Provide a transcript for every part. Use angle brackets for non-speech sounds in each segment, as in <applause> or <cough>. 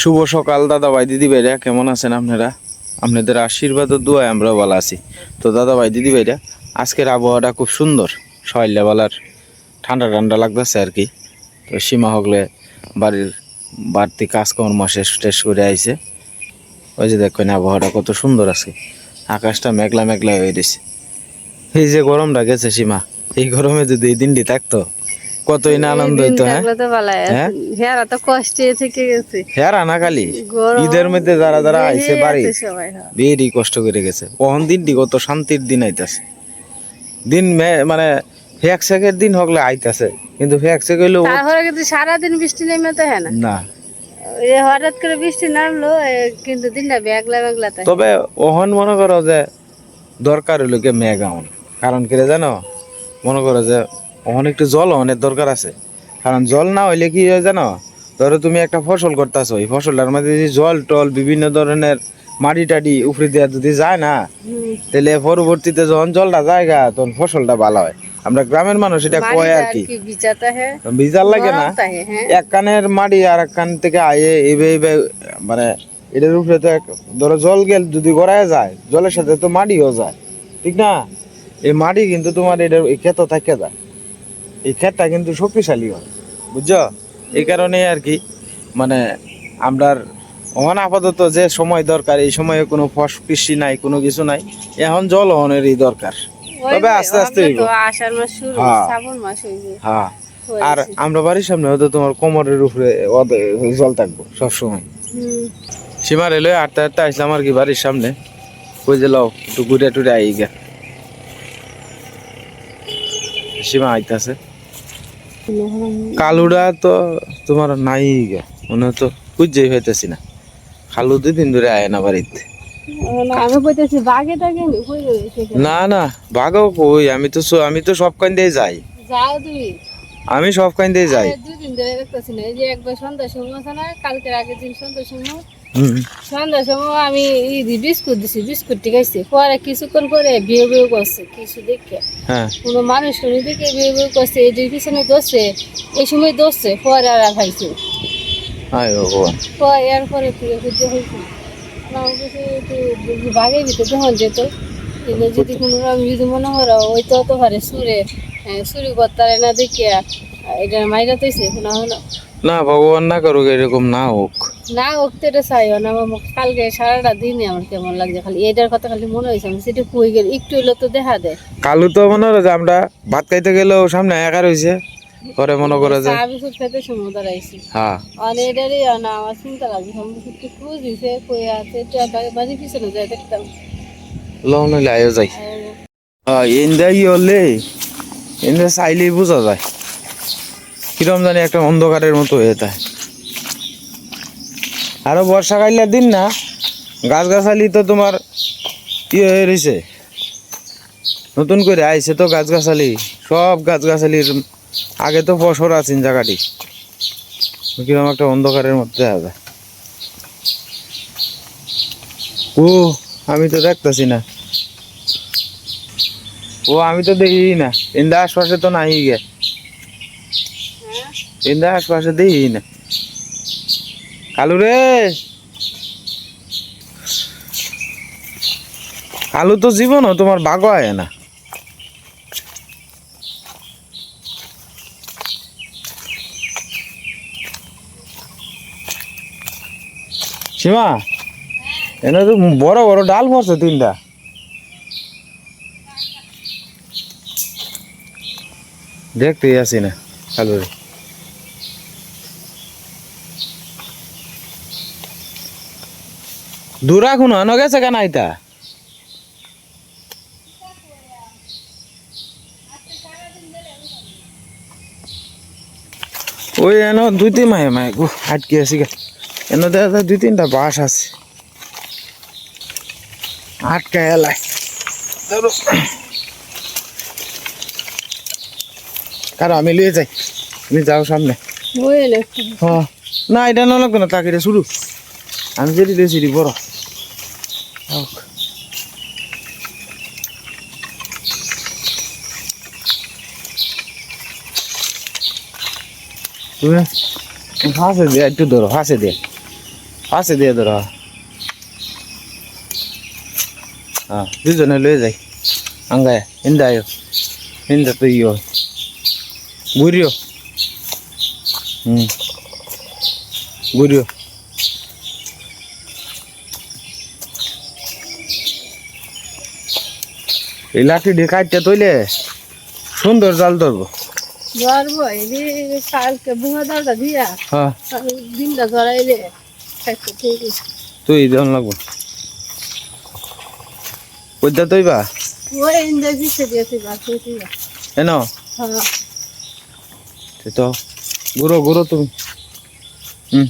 শুভ সকাল দাদা ভাই দিদি ভাইরা কেমন আছেন আপনারা? আপনাদের আশীর্বাদ ও আমরা ভালো আছি। তো দাদা ভাই দিদি ভাইরা আজকের আবহাওয়াটা খুব সুন্দর। সকালে বেলার ঠান্ডা ঠান্ডা লাগতেছে আর কি। তো সীমা হগলে বাড়ির বাড়তি কাজকর্ম শেষ টেস করে আইছে। ওই যে দেখবেন আবহাওয়াটা কত সুন্দর আছে। আকাশটা মেঘলা মেঘলা হয়ে গেছে এই যে গরমটা গেছে সীমা। এই গরমে যদি এই দিনটি থাকতো কতই না আনন্দ হইতো হ্যাঁ? হ্যাঁ? হেরা তো কষ্টে থেকে গেছে। হ্যাঁ রানা খালি? ঈদের মধ্যে যারা যারা আইছে বাড়ি হ্যাঁ। বেরি কষ্ট করে গেছে। কখন দিনটি কত শান্তির দিন আইতাছে। দিন মানে সেকের দিন হকলে আইতাছে কিন্তু এক সেক হইলেও তারপরে কিন্তু সারাদিন বৃষ্টি নেমে তো হ্যাঁ না। না। এ হঠাৎ করে বৃষ্টি নামলো কিন্তু দিনটা তবে ওহন মনে করো যে দরকার হইল কে মেগাউন কারণ কি জানো? মনে করো যে ওহন একটু জল অনেক দরকার আছে। কারণ জল না হইলে কি হয় জানো? ধরো তুমি একটা ফসল করতেছো এই ফসলটার মধ্যে যদি জল টল বিভিন্ন ধরনের মাটি টাটি উপরে দেওয়া যদি যায় না তাহলে পরবর্তীতে যখন জলটা জায়গা তখন ফসলটা ভালো হয়। আমরা গ্রামের মানুষ এটা কয় আর কি? ভিজার লাগে না। হ্যাঁ। এক কানের মাটি আর এক কান থেকে আয়ে এইবে এইবে মানে এটার উপরে তো এক ধরো জল গেল যদি গড়ায় যায় জলের সাথে তো মাটিও যায় ঠিক না? এই মাটি কিন্তু তোমার এটার এই ক্ষেত থাকে যায়। এই ক্ষেতটা কিন্তু শক্তিশালী হয় বুঝছ? এই কারণে আর কি মানে আমরা অহন আপাতত যে সময় দরকার এই সময়ে কোনো ফস কৃষি নাই কোনো কিছু নাই এখন জল অহনেরই দরকার। তবে আস্তে আস্তে হ্যাঁ। হ্যাঁ। আর আমরা বাড়ির সামনে হয়তো তোমার কোমরের উপরে জল থাকব সবসময়। সীমা রেলওয়ে আটটা আটটা আসলাম আর কি বাড়ির সামনে। ওই যে লও একটু ঘুরে টুরে আই গা সীমা আইতাছে। কালুটা তো তোমার নাই গা। মনে তো খুঁজেই হইতেছি না। খালু দুই দিন ধরে আয় না বাড়িতে। না, নি? বাঘও কই? আমি তো আমি তো সব কান দিয়ে যাই। আমি সব কান দিয়ে যাই। দুদিন ধরে দেখতেছি না এই যে একবার সন্ধ্যার সময় আছে না কালকের আগের দিন সন্ধ্যার সময়। সন্ধ্যার সময় আমি বিস্কুট দিছি বিস্কুট ঠিক আছে। পরে কিছুক্ষণ পরে বিয়ে বিয়ে করছে কিছু দেখে। কোনো মানুষ শুনি দেখে বিয়ে বিয়ে করছে এই পিছনে দোষছে এই সময় দোষছে পরে আর খাইছে। আয় ভগবান। পরে ফিরে খুঁজে হয়েছে না। বলছে একটু বাঘের ভিতরে যখন যেত এগুলো যদি কোনো রকম যদি মনে হয় ওই তো তো পারে সুরে সুরি করতারে না দেখিয়া এটা মাইরা তৈছে না হলো। না ভগবান না করুক এরকম না হোক। না উঠতে এটা চাইও না আমার কালকে সারাটা দিনই আমার কেমন লাগছে খালি। এটার কথা খালি মনে হয়েছে আমি সেটা কই গেল? একটু হইল তো দেখা দেয়। কালু তো মনে হয় যে আমরা ভাত খাইতে গেলেও সামনে একা রয়েছে পরে মনে করে যে চা বিস্কুট খেতে সময় দাঁড়াইছি। হ্যাঁ। আর এটারই না আমার চিন্তা লাগছে। আমি একটু খুঁজ দিছে কই আছে একটু বাড়ি- পিছনে যাই দেখতাম। লও নইলে আয়ো যাই। ইন্দা ই হলে? ইন্দা চাইলেই বোঝা যায়। কিরম জানি একটা অন্ধকারের মতো হয়ে যায়। আরও বর্ষাকালের দিন না গাছ গাছালি তো তোমার ইয়ে হয়ে রয়েছে নতুন করে আইছে তো গাছ গাছালি সব গাছ গাছালির আগে তো ফসর আছেন জায়গাটি। কিরম একটা অন্ধকারের মধ্যে যায়। ও, আমি তো দেখতেছি না। ও, আমি তো দেখি না ইন্দা আশপাশে তো নাই গে। ইন্দা আশপাশে দেখি না কালু রে। কালু তো জীবন তোমার বাঘ হয় না। সীমা, এনে তো বড় বড় ডাল পড়ছে তিনটা। দেখতেই আসি না, কালু দূরা কোনো আনো গেছে কেন আইতা? ওই এন দুই তিন মায়ে মায়ে গো আটকে আছি গা। এন দেখা দুই তিনটা বাস আছে। আটকা এলাই। ধরো। কারও আমি লিয়ে যাই। তুমি যাও সামনে। হ্যাঁ। না এটা না লাগবে না তাকে শুরু। আমি যেটি দিয়েছি এটি বড় হোক। তুমি ফাঁসে দিয়ে একটু ধরো ফাঁসে দিয়ে আছে দিয়ে ধরো হ্যাঁ দুজনে লয়ে যাই আঙ্গায় ইন্দা আয়ো ইন্দা তো ইয়ো ঘুরিও হুম ঘুরিও এই লাঠি দিয়ে কাটতে তৈলে সুন্দর জাল ধরবো। ধরবো এই কালকে বুহা দাওটা দিয়া হ্যাঁ। দিনটা ধরাইলে। তুই দেন লাগবো। কইতা তৈবা? ওই ইন্দা দিচ্ছে দিয়েছি বাকি দিয়া এনো হ্যাঁ। তো ঘুরো ঘুরো তুমি। হুম।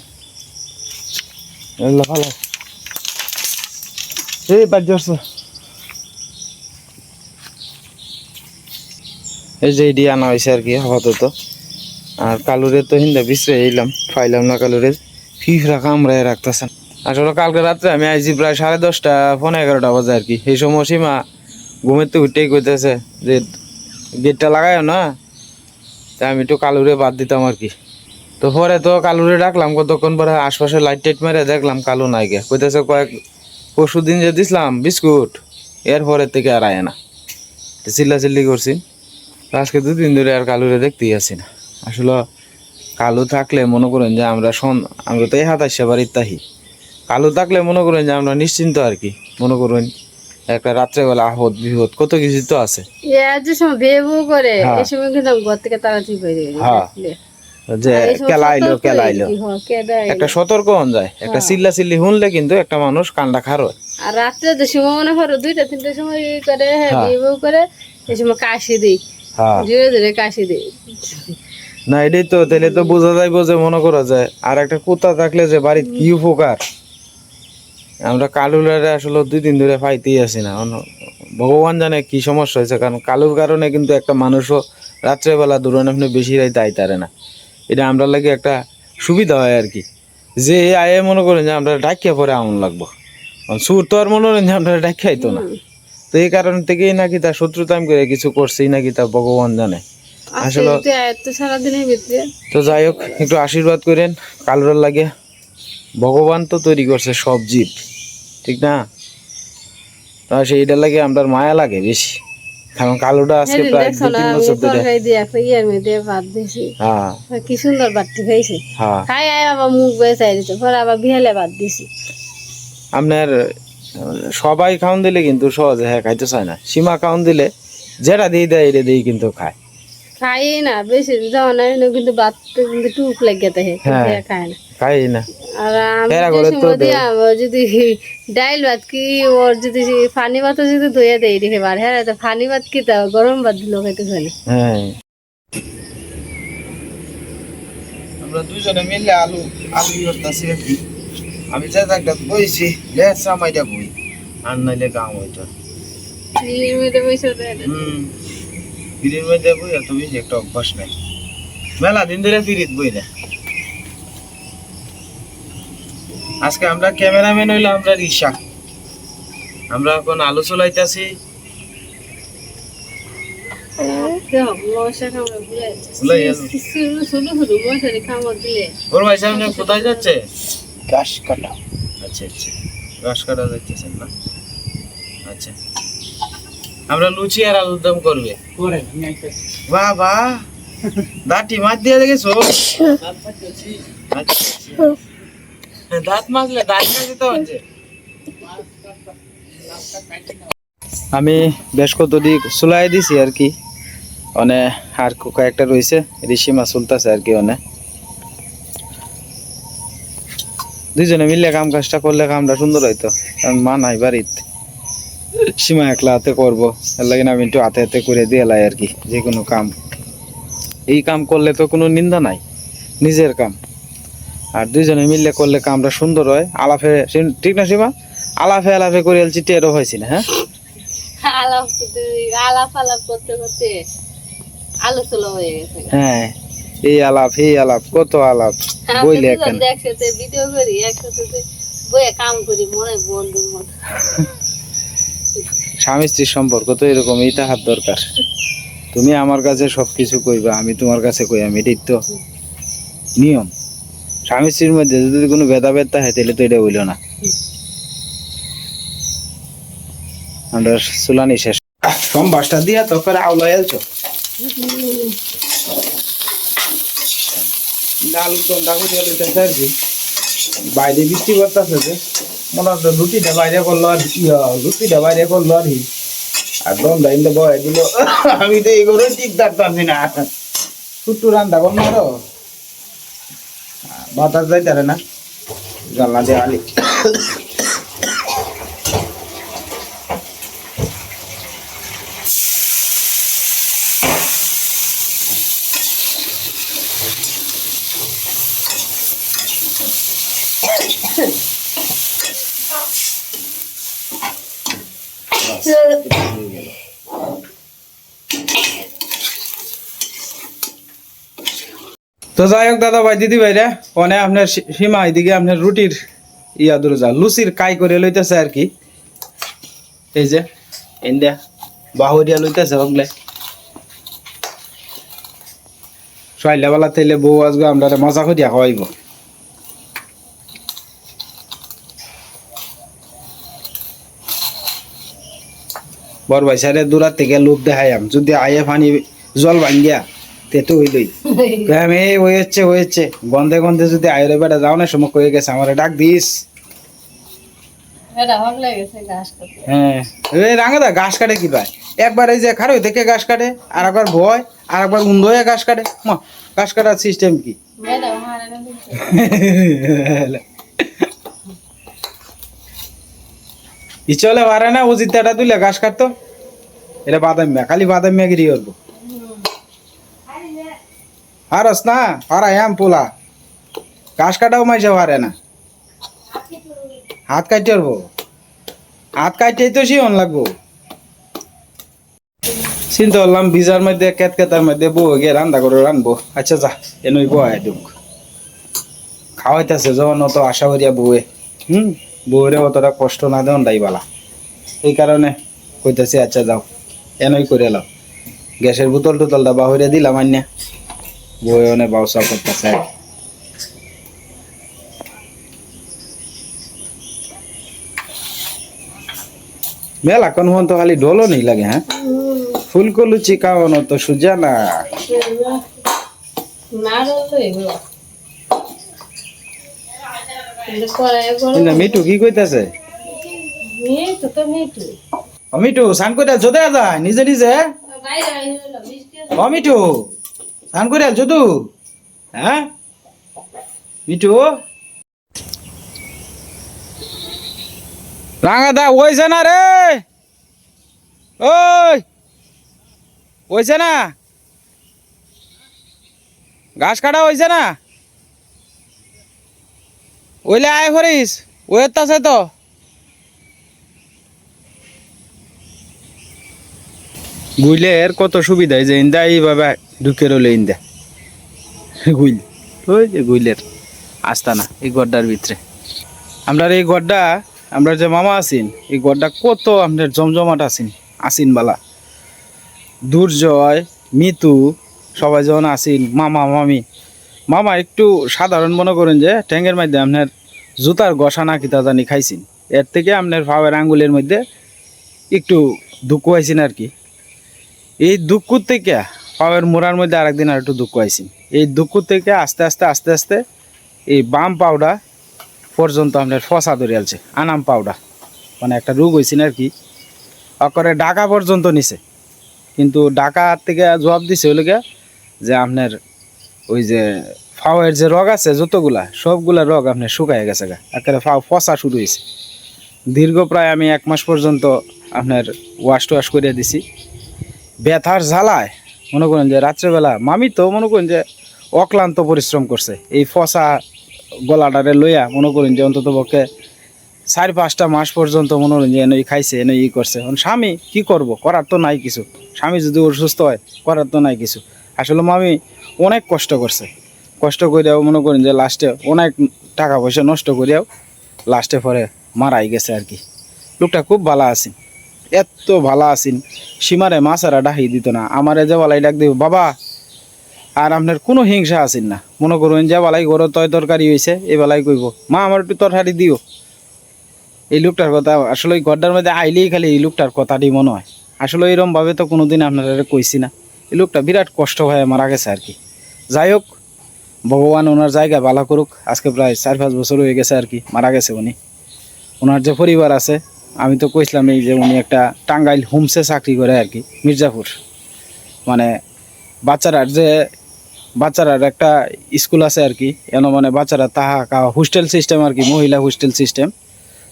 ভালো। এই বাদ এই যে এটি আনা হয়েছে আর কি, আপাতত। আর কালুরে তো হিন্দা বিশ্রে এলাম, পাইলাম না কালুরে ফিফরা কামড়ায় রাখতেছেন। আসলে কালকে রাত্রে আমি আইছি প্রায় সাড়ে দশটা পনেরো এগারোটা বাজে আর কি। এই সময় সীমা ঘুমের তো উঠেই কইতেছে যে, গেটটা লাগায় না? তা আমি একটু কালুরে বাদ দিতাম আর কি। তো পরে তো কালুরে ডাকলাম, কতক্ষণ পরে আশপাশে লাইট টাইট মেরে দেখলাম কালু নাই গে। কইতেছে কয়েক পরশু দিন যে দিছিলাম, বিস্কুট, এর পরের থেকে আর আয় না। চিল্লা চিল্লি করছি। আজকে দুদিন ধরে আর কালুরে দেখতেই আসি না। আসলে কালু থাকলে মনে করেন যে আমরা শোন আমরা তো এই হাত আসছে বাড়ির তাহি কালু থাকলে মনে করেন যে আমরা নিশ্চিন্ত আর কি। মনে করুন একটা রাত্রেবেলা আহত বিহত কত কিছু তো আছে। যে সময় বেবু করে হ্যাঁ। এই সময় কিন্তু ঘর থেকে তাড়াতাড়ি বেরিয়ে গেছি হ্যাঁ। যে হয়ে। একটা সতর্ক হন যায়। একটা চিল্লা চিল্লি শুনলে কিন্তু একটা মানুষ কান্ডা খার হয়। আর রাত্রে যে সময় মনে করো দুইটা তিনটার সময় করে হ্যাঁ। করে এই সময় কাশি দিই। ধীরে ধীরে কাশি দিই। না এটাই তো তাহলে তো বোঝা যাইব যে মনে করা যায় আর একটা কুত্তা থাকলে যে বাড়ির কি উপকার? আমরা কালুলারে আসলে দুই দিন ধরে পাইতেই না। ভগবান জানে কি সমস্যা হয়েছে কারণ কালুর কারণে কিন্তু একটা মানুষও রাত্রেবেলা দূরানো বেশি রাইতে আইতারে না। এটা আমরা লাগে একটা সুবিধা হয় আর কি। যে আয়ে মনে করেন যে আমরা ডাকিয়া পরে আমন লাগবো। সুর তো আর মনে করেন যে আমরা ডাকিয়াই তো না। তো এই কারণ থেকেই নাকি তার শত্রুতাম করে কিছু করছেই নাকি তা ভগবান জানে। আসলে সারাদিনের ভিতরে। তো যাই হোক একটু আশীর্বাদ করেন কালুরার লাগে। ভগবান তো তৈরি করছে সব জীব ঠিক না? তা সেইটার লাগে আমরা মায়া লাগে বেশি। কারণ কালুটা আজকে প্রায় দু তিন বছর ধরে। হ্যাঁ। কি সুন্দর ভাতটি হয়েছে হ্যাঁ। খাই আবার মুখ বেসাই দিতে পরে আবার বিহালে ভাত দিছি। আপনার সবাই খাওন দিলে কিন্তু সহজে হ্যাঁ খাইতে চায় না। সীমা খাওন দিলে যেটা দিয়ে দেয় এটা দিয়ে কিন্তু খায়। খাই না বেশি যখন আমি কিন্তু ভাত কিন্তু থাকে হ্যাঁ। খায় না। খাই না। আর যদি ডাইল ভাত কি ওর যদি ফানি ভাত যদি ধুয়ে দেয় দেখে বার হ্যাঁ তো ফানি ভাত কি তা গরম ভাত দিল খাইতে হ্যাঁ। আমরা দুজনে মিলে আলু আলু করতেছি আর কি। আমি লেট সামাইটা বই। আর নাইলে হইতো। নিজের মধ্যে বসে হুম। ফিরির মধ্যে বই এত বেশি একটা অভ্যাস নাই। মেলা দিন ধরে ফিরিত বই না। আজকে আমরা ক্যামেরাম্যান হইল আমরা রিসা। আমরা এখন আলু চলাইতেছি। সামনে কোথায় যাচ্ছে? ঘাস কাটা। আচ্ছা আচ্ছা। ঘাস কাটা যাইতেছেন না? আচ্ছা। আমরা লুচি আর আলুর দম করবে। বাহ বাহ দাঁটি মাছ দিয়ে দেখেছ? আচ্ছা, দাঁত মাজলে দাঁত তো হচ্ছে। আমি বেশ কতটি চুলাই দিছি আর কি। মানে আর কয়েকটা রয়েছে ঋষি মাছ চলতেছে আর কি অনেক দুইজনে মিলে কাম কাজটা করলে কামটা সুন্দর হইতো। কারণ মা নাই বাড়িত। সীমা একলা হাতে করব। এর লাগে আমি একটু হাতে হাতে করে দিয়ে লাই আর কি যে কোনো কাম। এই কাম করলে তো কোনো নিন্দা নাই নিজের কাম। আর দুইজনে মিললে করলে কামটা সুন্দর হয়। আলাফে ঠিক না সীমা? আলাফে আলাফে করে এলছি টেরও হয়েছি না হ্যাঁ? আলাপ আলাপ করতে করতে আলোচনা হয়ে গেছে। হ্যাঁ। এই আলাপ এই আলাপ কত আলাপ। বইলে আমরা কেন দুজন একসাথে ভিডিও করি একসাথে বইয়ে কাম করি মনে বন্ধুর মতো। স্বামী স্ত্রীর সম্পর্ক তো এরকম এইটা হাত দরকার। তুমি আমার কাছে সব কিছু কইবা আমি তোমার কাছে কই আমি এটাই তো নিয়ম। স্বামী স্ত্রীর মধ্যে যদি কোনো ভেদাভেদ থাকে তাহলে তো এটা হইল না। আমরা চুলানি শেষ। কম বাসটা দিয়া তো করে এলছো ডাল গন্ডা করে দিতেছে আর কি বাইরে বৃষ্টি করতেছে যে, মনে হচ্ছে রুটিটা বাইরে করল আর রুটিটা বাইরে করল আর কি। আর দমটা ইন্দে বয় দিল। আমি তো এই করে ঠিক থাকতামছি না। ছুট্টু রান্না করল আরও। বাতাস যাইতারে না। জানলা দিয়ে আলি তো যাই হোক, দাদা ভাই, দিদি ভাইরা, অনে আপনার সীমা এদিকে আপনার রুটির ইয়া দূরে যা লুচির কাই করে লইতেছে আর কি। এই যে ইন্ডিয়া বাহুরিয়া লইতেছে ওগুলো সকালবেলা তেলে বউ আসবে, আমরা মজা করিয়া খাওয়াইব। বর ভাই সারে দূরার থেকে লোক দেখাইয়াম, যদি আয়ে পানি জল ভাঙ্গিয়া তেতো হইলই। <laughs> আমি এই হয়েছে হয়েছে গন্ধে গন্ধে যদি আয়ের বেটা যাও না সময় হয়ে গেছে আমার ডাক দিস। হ্যাঁ। রাঙাদা ঘাস কাটে কি পায় একবার এই যে খারো থেকে ঘাস কাটে আর একবার ভয় আর একবার উন্দ হয়ে ঘাস কাটে। মা ঘাস কাটার সিস্টেম কি? না দিচ্ছে। ই চলে পারে না ও জিতাটা তুলে ঘাস কাটতো। এটা বাদাম মিয়া খালি বাদাম মিয়া গিরি করব। হারস না হারাই আম পোলা। ঘাস কাটাও মাইসে পারে না। হাত কাটতে পারব? হাত কাটতেই তো শিওন লাগবো। চিন্তা করলাম ভিজার মধ্যে কেত কেতার মধ্যে বউ গিয়ে রান্না করে রানবো। আচ্ছা যা, এনই বয় দুঃখ খাওয়াইতেছে যখন অত আশা করিয়া বউয়ে। হুম? বউরে অতটা কষ্ট না দেন দাইবালা এই কারণে কইতেছি আচ্ছা যাও, এনই করে এলাম গ্যাসের বোতল টোতলটা বাহুরে দিলাম আন্যা বউয়ে অনেক বাউসা করতেছে। মেলা কোন হন তো খালি ঢোলও নেই লাগে হ্যাঁ? ফুলকো লুচি খাওয়ানো তো সুজা না মিঠু কি কইতাছে? মিঠু, সান কইতা যোদে যায় নিজে নিজে? বাইরে বাইরে হলো মিষ্টি ও মিঠু সান কইরা যদু হ্যাঁ? মিঠু? রাঙাদা, ওইছে না রে? ওই! ওইছে না? ঘাস কাটা হয়েছে না? ওইলে আয় করিস ওয়ের আছে তো। গুইলের কত সুবিধা যে ইন্দা এইভাবে ঢুকে রইলে ইন্দা গুইল। ওই যে গুইলের আস্তানা, এই গড্ডার ভিতরে। আমরা এই গড্ডা, আমরা যে মামা আছেন, এই গড্ডা কত আপনার জমজমাট আছেন আসিন বালা দুর্জয়, মিতু, সবাই যখন আসিন মামা, মামি। মামা একটু সাধারণ মনে করেন যে ট্যাঙ্গের মধ্যে আপনার জুতার গসা না কিতা জানি খাইছেন। এর থেকে আপনার ফাওয়ার আঙ্গুলের মধ্যে একটু দুঃখ হয়েছেন আর কি। এই দুঃখ থেকে পাওয়ার মোড়ার মধ্যে আরেকদিন আর একটু দুঃখ আইসি এই দুঃখ থেকে আস্তে আস্তে আস্তে আস্তে এই বাম পাউডা পর্যন্ত আপনার ফসা ধরে আলছে আনাম পাউডা মানে একটা রোগ হয়েছে না আর কি অকরে ঢাকা পর্যন্ত নিছে। কিন্তু ঢাকা থেকে জবাব দিছে গিয়া যে আপনার ওই যে ফাওয়ের যে রোগ আছে যতগুলা, সবগুলা রোগ আপনার শুকায় গেছে গা। একেবারে ফাও ফসা শুরু হয়েছে দীর্ঘ প্রায় আমি এক মাস পর্যন্ত আপনার ওয়াশ টোয়াশ করিয়া দিছি। ব্যথার জ্বালায় মনে করেন যে রাত্রেবেলা মামি তো মনে করেন যে অক্লান্ত পরিশ্রম করছে। এই ফসা গলাটারে লইয়া মনে করেন যে অন্তত পক্ষে চার পাঁচটা মাস পর্যন্ত মনে করেন যে এনেই খাইছে এনে ই করছে। এখন স্বামী কি করব? করার তো নাই কিছু। স্বামী যদি অসুস্থ হয়, করার তো নাই কিছু। আসলে মামি অনেক কষ্ট করছে। কষ্ট করিয়াও মনে করেন যে লাস্টে অনেক টাকা পয়সা নষ্ট করিয়াও লাস্টে পরে মারাই গেছে আর কি। লোকটা খুব ভালো আছেন এত ভালো আছেন। সীমারে মাছারা ডাহি দিত না। আমারে যে বলাই ডাক দিব, বাবা, আর আপনার কোনো হিংসা আছেন না। মনে করুন যে বেলায় ঘর তয় তরকারি হয়েছে এই বেলায় কইব, মা, আমার একটু তরকারি দিও। এই লোকটার কথা আসলে ওই ঘরটার মধ্যে আইলেই খালি এই লোকটার কথাটি মনে হয়। আসলে এরকম ভাবে তো কোনোদিন আপনারা কইছি না। এই লোকটা বিরাট কষ্ট হয়ে মারা গেছে আর কি। যাই হোক, ভগবান ওনার জায়গা ভালো করুক। আজকে প্রায় চার পাঁচ বছর হয়ে গেছে আর কি, মারা গেছে উনি। ওনার যে পরিবার আছে আমি তো কইছিলাম এই যে উনি একটা টাঙ্গাইল হোমসে চাকরি করে আর কি, মির্জাপুর। মানে বাচ্চারার যে, বাচ্চারার একটা স্কুল আছে আর কি, এন মানে বাচ্চারা তাহা খাওয়া হোস্টেল সিস্টেম আর কি, মহিলা হোস্টেল সিস্টেম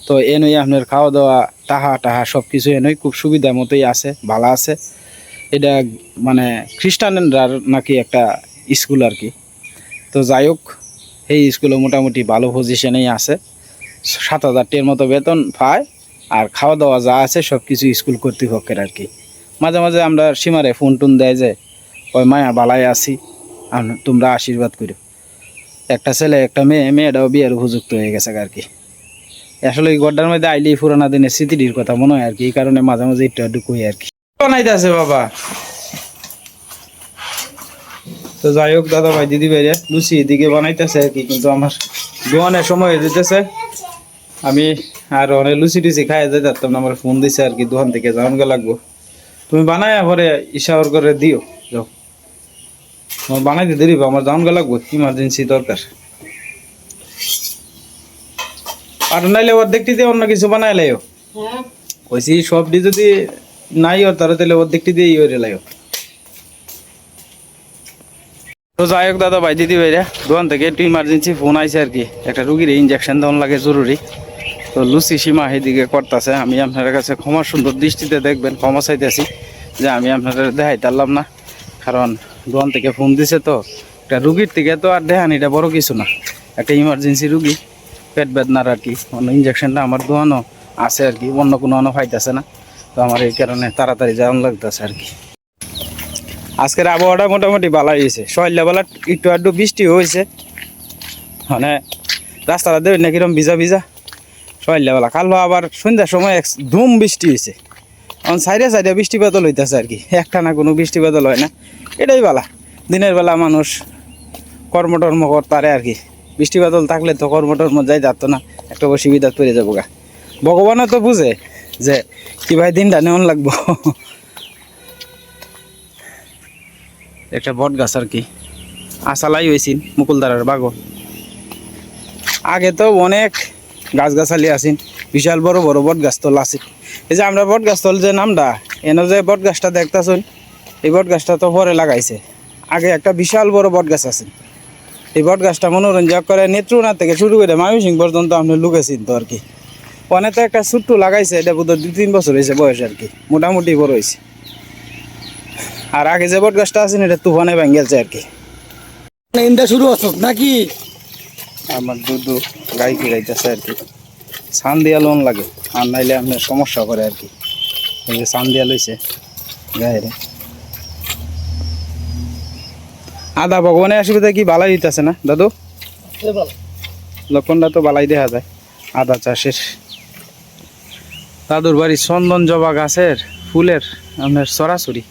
তো এনই আপনার খাওয়া দাওয়া তাহা টাহা সব কিছু এনই খুব সুবিধা মতোই আছে, ভালো আছে। এটা মানে খ্রিস্টানরার নাকি একটা স্কুল আর কি। তো যাই হোক, এই স্কুলে মোটামুটি ভালো পজিশনেই আছে। সাত হাজার টির মতো বেতন পায়। আর খাওয়া দাওয়া যা আছে সব কিছু স্কুল কর্তৃপক্ষের আর কি মাঝে মাঝে আমরা সীমারে ফোন টোন দেয় যে, ওই মায়া বালায় আর তোমরা আশীর্বাদ করো একটা ছেলে, একটা মেয়ে, মেয়েটাও বিয়ের উপযুক্ত হয়ে গেছে আর কি আসলে গড্ডার মধ্যে আইলেই পুরানা দিনের স্মৃতিটির কথা মনে হয় আর কি এই কারণে মাঝে মাঝে একটু একটু কই আর কি বানাইতেছে বাবা। তো যাই হোক দাদা ভাই দিদি ভাইরে লুচি এদিকে বানাইতেছে আর কি কিন্তু আমার দোকানের সময় যেতেছে। আমি আর অনেক লুচি টুচি খাই যাই যাতাম না আমার ফোন দিছে আর কি দোকান থেকে যাওয়ান গে লাগবো। তুমি বানায় পরে ইশাওয়ার করে দিও যাও। আমার বানাইতে দেরি আমার যাওয়ান গে লাগবো ইমার্জেন্সি দরকার। আর নাইলে অর্ধেকটি দিয়ে অন্য কিছু বানাই লাইও। হ্যাঁ। কইছি সবটি যদি নাই ওর তারা তাহলে অর্ধেকটি দিয়ে ইয়ে লাইও। তো যাই হোক দাদা ভাই দিদি ভাইরা দোকান থেকে একটু ইমার্জেন্সি ফোন আইছে আর কি। একটা রুগীর ইঞ্জেকশন দেওয়ান লাগে জরুরি। তো লুচি সীমা সেদিকে করতেছে। আমি আপনার কাছে ক্ষমা সুন্দর দৃষ্টিতে দেখবেন, ক্ষমা চাইতেছি যে আমি আপনাদের দেখাইতে পারলাম না। কারণ দোকান থেকে ফোন দিছে তো, একটা রুগীর থেকে তো আর দেখান, এটা বড় কিছু না। একটা ইমার্জেন্সি রুগী, পেট বেদনার আর কি, অন্য ইঞ্জেকশনটা আমার দোকানও আছে আর কি, অন্য কোনো অন্য পাইতেছে না। তো আমার এই কারণে তাড়াতাড়ি যাওয়ান লাগতেছে আর কি। আজকের আবহাওয়াটা মোটামুটি ভালো হয়েছে। সকালবেলা একটু আধটু বৃষ্টি হয়েছে। মানে রাস্তাটা দেবেন না কিরম ভিজা ভিজা। সকালবেলা। কালো আবার সন্ধ্যার সময় এক ধুম বৃষ্টি হয়েছে এখন সাইডে সাইডে বৃষ্টি বাদল হইতেছে আর কি। একটা না কোনো বৃষ্টি বাদল হয় না। এটাই বেলা। দিনের বেলা মানুষ কর্মটর্ম করতারে আর কি। বৃষ্টি বাদল থাকলে তো কর্মটর্ম যাই যাতো না। একটা অসুবিধা পড়ে যাব গা। ভগবানও তো বুঝে যে কি ভাই দিনটা নেমন লাগবো। একটা বট গাছ আর কি। আশালাই হয়েছিল মুকুলদারার বাগো। আগে তো অনেক গাছ গাছালি আছেন বিশাল বড় বড় বট গাছ তল আছে এই যে আমরা বট গাছ তল যে নামটা এনে যে বট গাছটা দেখতেছেন, এই বট গাছটা তো পরে লাগাইছে। আগে একটা বিশাল বড় বট গাছ আছে এই বট গাছটা মনোরঞ্জন করে নেত্রুনা থেকে শুরু করে ময়মনসিং পর্যন্ত আপনি লুকেছেন তো আর কি অনেক একটা ছোট্ট লাগাইছে, এটা বোধ দুই তিন বছর হয়েছে বয়স আর কি মোটামুটি বড় হয়েছে। আর আগে যে বট গাছটা আছে এটা তুফানে ভেঙে গেছে আর কি ইন্দা শুরু হতো নাকি? আমার দুধ গাই ফিরাইতেছে আর কি। সান দিয়া লোন লাগে আর নাইলে আপনার সমস্যা করে আর কি। এই যে সান দিয়া লইছে গায়ে আদা ভগবানের অসুবিধা কি বালাই হইতেছে না দাদু? লক্ষণটা তো বালাই দেখা যায় আদা চাষের। দাদুর বাড়ি চন্দন জবা গাছের ফুলের আপনার সরাসরি।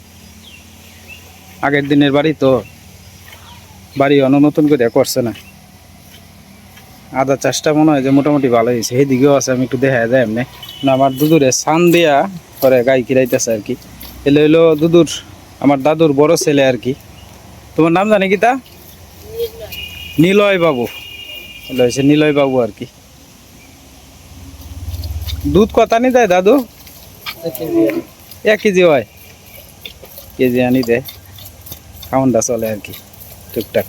আগের দিনের বাড়ি তো বাড়ি অন্য নতুন করে করছে না। আদা চাষটা মনে হয় যে মোটামুটি ভালো হয়েছে। সেদিকেও আছে, আমি একটু দেখা যায় এমনি। না, আমার দুদুরে সান দিয়া করে গাই কিরাইতেছে আর কি। এলে হইল দুদুর, আমার দাদুর বড় ছেলে আর কি। তোমার নাম জানি কি তা নিলয় বাবু। এলে হয়েছে নিলয় বাবু আর কি। দুধ কত আনি দেয় দাদু? এক কেজি হয়। কেজি আনি দেয়। খাওয়ানটা চলে আর কি, টুকটাক।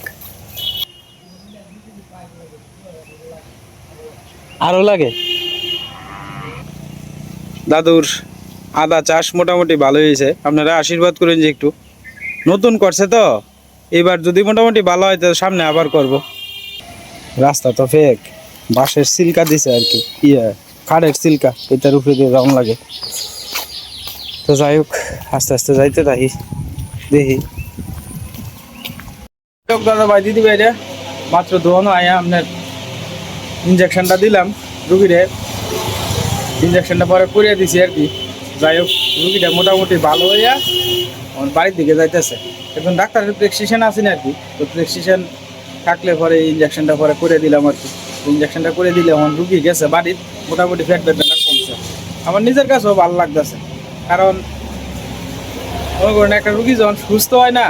আরও লাগে? দাদুর আদা চাষ মোটামুটি ভালো হয়েছে। আপনারা আশীর্বাদ করেন যে একটু। নতুন করছে তো? এবার যদি মোটামুটি ভালো হয় তো সামনে আবার করব। রাস্তা তো ফেক বাঁশের সিলকা দিছে আর কি। ইয়ে কাঠের সিলকা। এটার উপরে দিয়ে রং লাগে। তো যাই হোক আস্তে আস্তে যাইতে থাকি। দেখি। দাদা ভাই দিদি ভাইরা মাত্র দোয়ানো আয়া আপনার ইঞ্জেকশনটা দিলাম, রুগীরে ইঞ্জেকশনটা পরে করিয়ে দিছি আর কি। যাই হোক, রুগীটা মোটামুটি ভালো হইয়া আমার বাড়ির দিকে যাইতেছে। এখন ডাক্তারের প্রেসক্রিপশন আছে না আর কি, তো প্রেসক্রিপশন থাকলে পরে ইঞ্জেকশনটা পরে করে দিলাম আর কি। ইঞ্জেকশনটা করে দিলে এখন রুগী গেছে বাড়ির, মোটামুটি ফ্যাট ব্যাটটা কমছে। আমার নিজের কাছেও ভালো লাগতেছে, কারণ মনে করেন একটা রুগী যখন সুস্থ হয় না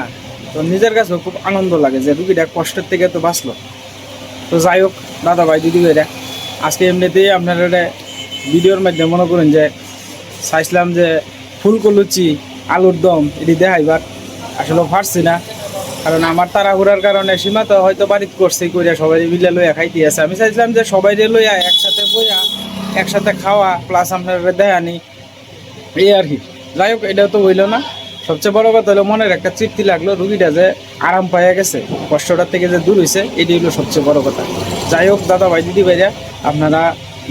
তো নিজের কাছেও খুব আনন্দ লাগে যে রুগীটা কষ্টের থেকে তো বাঁচলো। তো যাই হোক দাদা ভাই, দিদি ভাইরা, আজকে এমনিতেই আপনারা ভিডিওর মাধ্যমে মনে করেন যে চাইছিলাম যে ফুলকো লুচি আলুর দম, এটি দেখাইবার। আসলে পারছি না, কারণ আমার তাড়াহুড়ার কারণে সীমা তো হয়তো বাড়িতে করছে, কইরা সবাই মিলে লইয়া খাইতে আছে। আমি চাইছিলাম যে সবাই লইয়া একসাথে বইয়া, একসাথে খাওয়া প্লাস আপনারা দেখানি। এই আর কি। যাই হোক, এটাও তো হইল না। সবচেয়ে বড় কথা হলো মনের একটা তৃপ্তি লাগল, রুগীটা যে আরাম পাইয়া গেছে কষ্টটার থেকে যে দূর হয়েছে এটি হলো সবচেয়ে বড় কথা। যাই হোক দাদা ভাই দিদি ভাইরা আপনারা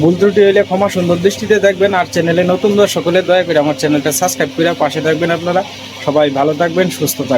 ভুল ত্রুটি হইলে ক্ষমা সুন্দর দৃষ্টিতে দেখবেন আর চ্যানেলে নতুন সকলে দয়া করে আমার চ্যানেলটা সাবস্ক্রাইব করে পাশে থাকবেন আপনারা। সবাই ভালো থাকবেন, সুস্থ থাকবেন।